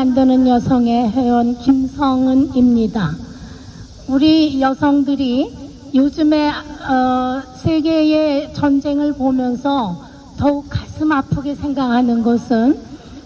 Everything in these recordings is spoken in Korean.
만드는 여성의 회원 김성은입니다. 우리 여성들이 요즘에 어, 세계의 전쟁을 보면서 더욱 가슴 아프게 생각하는 것은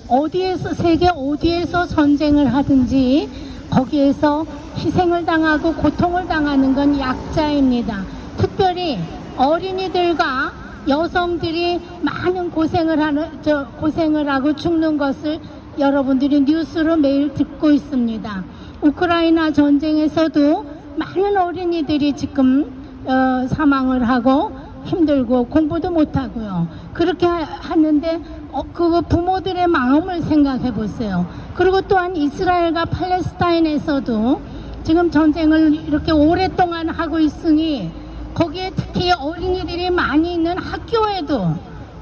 어디에서 세계 어디에서 전쟁을 하든지 거기에서 희생을 당하고 고통을 당하는 건 약자입니다. 특별히 어린이들과 여성들이 많은 고생을 하는 저 고생을 하고 죽는 것을 여러분들이 뉴스로 매일 듣고 있습니다. 우크라이나 전쟁에서도 많은 어린이들이 지금 어, 사망을 하고 힘들고 공부도 못하고요. 그렇게 하- 하는데 어, 그 부모들의 마음을 생각해 보세요. 그리고 또한 이스라엘과 팔레스타인에서도 지금 전쟁을 이렇게 오랫동안 하고 있으니 거기에 특히 어린이들이 많이 있는 학교에도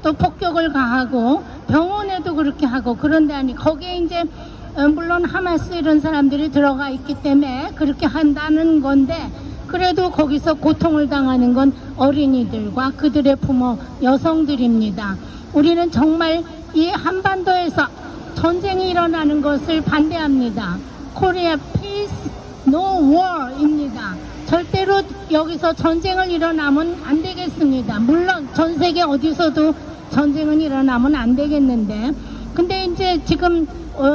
또 폭격을 가하고 병원에도 그렇게 하고 그런데 아니 거기에 이제 어, 물론 하마스 이런 사람들이 들어가 있기 때문에 그렇게 한다는 건데 그래도 거기서 고통을 당하는 건 어린이들과 그들의 부모 여성들입니다. 우리는 정말 이 한반도에서 전쟁이 일어나는 것을 반대합니다. 코리아 peace no war입니다. 절대로 여기서 전쟁을 일어나면 안 되겠습니다. 물론 전 세계 어디서도 전쟁은 일어나면 안 되겠는데 근데 이제 지금 어,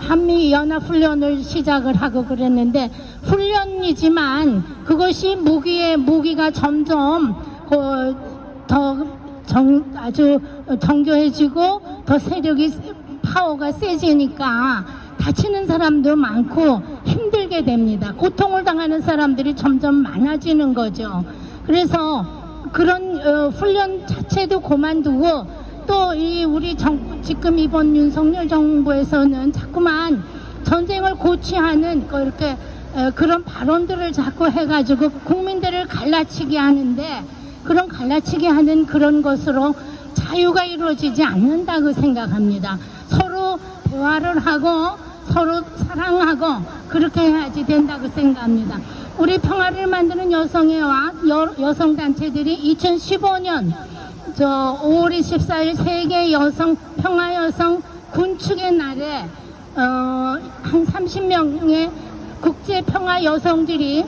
한미 연합 훈련을 시작을 하고 그랬는데 훈련이지만 그것이 무기의 무기가 점점 그, 더 정, 아주 정교해지고 더 세력이 세- 파워가 세지니까 다치는 사람도 많고 힘들게 됩니다. 고통을 당하는 사람들이 점점 많아지는 거죠. 그래서 그런 어, 훈련 자체도 그만두고 또 이 우리 정, 지금 이번 윤석열 정부에서는 자꾸만 전쟁을 고취하는 그 이렇게 어, 그런 발언들을 자꾸 해가지고 국민들을 갈라치게 하는데 그런 갈라치게 하는 그런 것으로 자유가 이루어지지 않는다고 생각합니다. 서로 대화를 하고 서로 사랑하고 그렇게 해야지 된다고 생각합니다. 우리 평화를 만드는 여성회와 여, 여성 단체들이 2015년 저 5월 24일 세계 여성 평화 여성 군축의 날에 어, 한 30명의 국제 평화 여성들이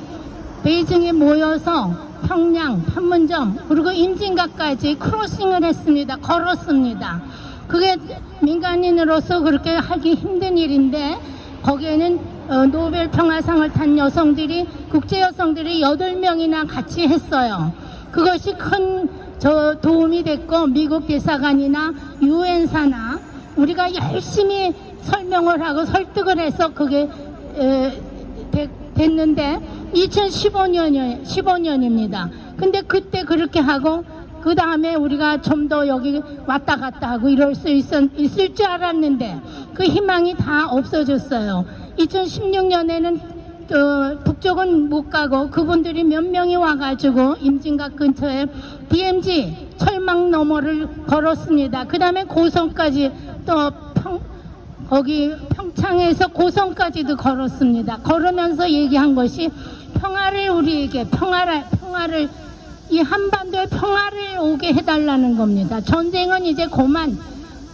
베이징에 모여서 평양, 판문점 그리고 임진각까지 크로싱을 했습니다. 걸었습니다. 그게 민간인으로서 그렇게 하기 힘든 일인데 거기에는 어, 노벨 평화상을 탄 여성들이 국제 여성들이 8명이나 같이 했어요. 그것이 큰 저 도움이 됐고 미국 대사관이나 유엔사나 우리가 열심히 설명을 하고 설득을 해서 그게 에, 되- 됐는데 2015년 15년입니다. 근데 그때 그렇게 하고 그 다음에 우리가 좀 더 여기 왔다 갔다 하고 이럴 수 있, 있을 줄 알았는데 그 희망이 다 없어졌어요. 2016년에는 어, 북쪽은 못 가고 그분들이 몇 명이 와가지고 임진각 근처에 DMZ 철망 너머를 걸었습니다. 그 다음에 고성까지 또 평, 거기 평창에서 고성까지도 걸었습니다. 걸으면서 얘기한 것이 평화를 우리에게 평화를 평화를 이 한반도에 평화를 오게 해달라는 겁니다. 전쟁은 이제 그만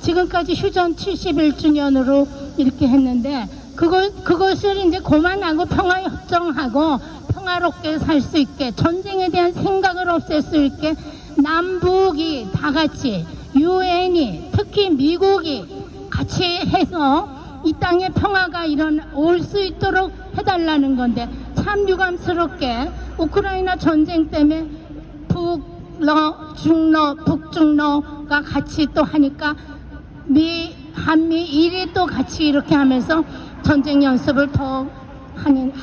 지금까지 휴전 71주년으로 이렇게 했는데 그걸 그것을 이제 그만하고 평화 협정하고 평화롭게 살 수 있게 전쟁에 대한 생각을 없앨 수 있게 남북이 다 같이 유엔이 특히 미국이 같이 해서 이 땅에 평화가 일어나 올수 있도록 해달라는 건데 참 유감스럽게 우크라이나 전쟁 때문에 북러 중러 북중러가 같이 또 하니까 미 한미 일이 또 같이 이렇게 하면서 전쟁 연습을 더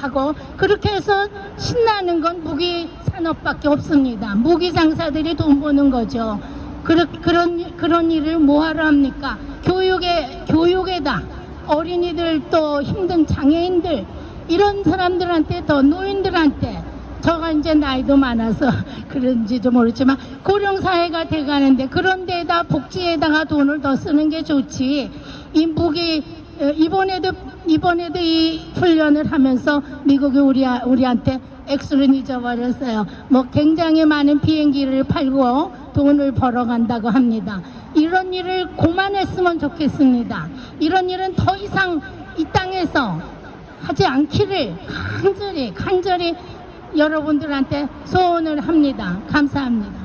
하고 그렇게 해서 신나는 건 무기 산업밖에 없습니다. 무기 장사들이 돈 버는 거죠. 그런 그런 그런 일을 뭐하러 합니까? 교육에 교육에다 어린이들 또 힘든 장애인들 이런 사람들한테 더 노인들한테 저가 이제 나이도 많아서 그런지도 모르지만 고령 사회가 돼가는데 그런 데다 복지에다가 돈을 더 쓰는 게 좋지 이 무기 어, 이번에도 이번에도 이 훈련을 하면서 미국이 우리 우리한테 액수를 잊어버렸어요. 뭐 굉장히 많은 비행기를 팔고 돈을 벌어간다고 합니다. 이런 일을 그만했으면 좋겠습니다. 이런 일은 더 이상 일본에서 하지 않기를 간절히 간절히 여러분들한테 소원을 합니다. 감사합니다.